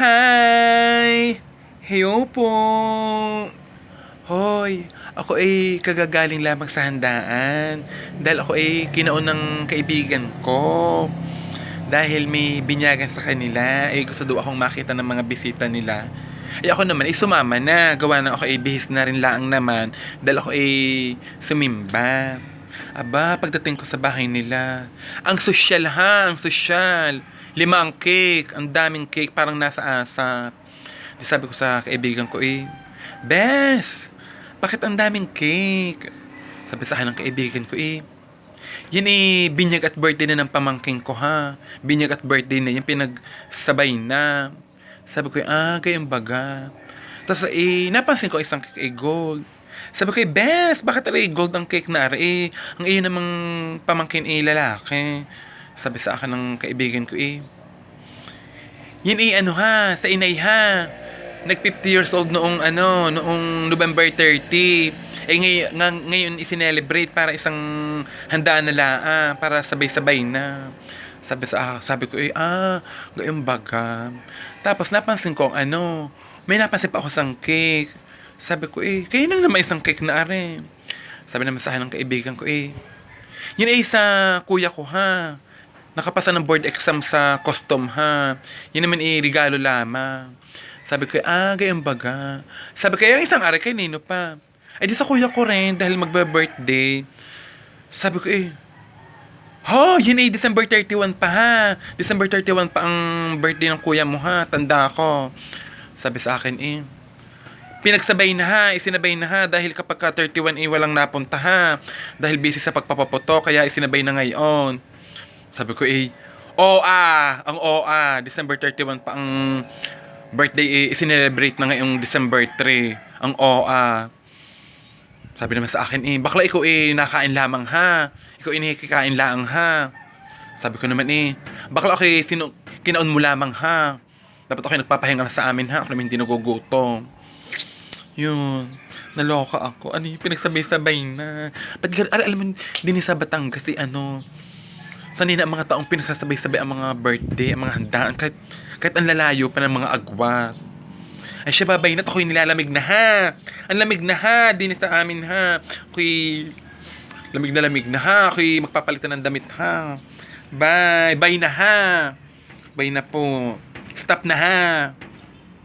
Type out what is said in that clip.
Hi! Heyo po! Hoy, ako ay kagagaling lamang sa handaan dahil ako ay kinaon ng kaibigan ko. Dahil may binyagan sa kanila, ay gusto daw akong makita ng mga bisita nila. Ay ako naman ay sumama na, gawa na ako ay bihis na rin laang naman dahil ako ay sumimba. Aba, pagdating ko sa bahay nila, ang sosyal ha, ang sosyal. Lima cake, ang daming cake, parang nasa asap. Di sabi ko sa kaibigan ko eh, Bes, bakit ang daming cake? Sabi sa akin ng kaibigan ko eh, yan eh, binyag at birthday na ng pamangking ko ha. Binyag at birthday na, yan pinagsabay na. Sabi ko, ah, gayong baga. Tapos eh, napansin ko isang cake eh, gold. Sabi ko, eh, Bes, bakit aray gold ang cake na aray? Eh, ang iyo namang pamangkin eh, lalaki. Sabi sa akin ng kaibigan ko eh, yan eh, ano ha, sa inay ha. Nag 50 years old noong ano, noong November 30. Eh ngay, nga, ngayon isinelebrate para isang handaan na laan, para sabay-sabay na. Sabi sa ah, sabi ko eh, ah, gayong baga. Tapos napansin ko ano, may napansin pa ako sang cake. Sabi ko eh, kayo lang naman isang cake na are. Sabi naman sa akin ng kaibigan ko eh, yun ay sa kuya ko ha. Nakapasa ng board exam sa custom ha. Yun naman eh, regalo lamang. Sabi ko, ah, gayang baga. Sabi ko, yung isang araw kay Nino pa. Ay di sa kuya ko rin dahil magbe-birthday. Sabi ko eh, Ha, yun eh, December 31 pa ha. December 31 pa ang birthday ng kuya mo ha. Tanda ko. Sabi sa akin eh, pinagsabay na ha, isinabay na ha, dahil kapag ka 31 eh, walang napunta ha. Dahil busy sa pagpapapoto, kaya isinabay na ngayon. Sabi ko eh, OA, ang OA, December 31 pa ang birthday eh, isinelebrate na ngayong December 3, ang OA. Sabi naman sa akin eh, bakla ikaw eh, nakain lamang ha. Ikaw eh, lang ha. Sabi ko naman eh, bakla ako eh, sino, kinaon mo lamang ha. Dapat ako eh, nagpapahinga na sa amin ha, ako naman hindi nagugutom. Yun. Naloka ako. Ano yung pinagsabay-sabay na. Ba't alam mo, din sa Batangas kasi ano, sanay na ang mga taong pinagsasabay-sabay ang mga birthday, ang mga handaan, kahit, kahit ang lalayo pa ng mga agwat. Ay siya babay na, ako'y nilalamig na ha. Ang lamig na ha, din sa amin ha. Ako'y lamig na lamig na ha. Ako'y magpapalitan ng damit ha. Bye. Bye na ha. Bye na po. Stop na ha.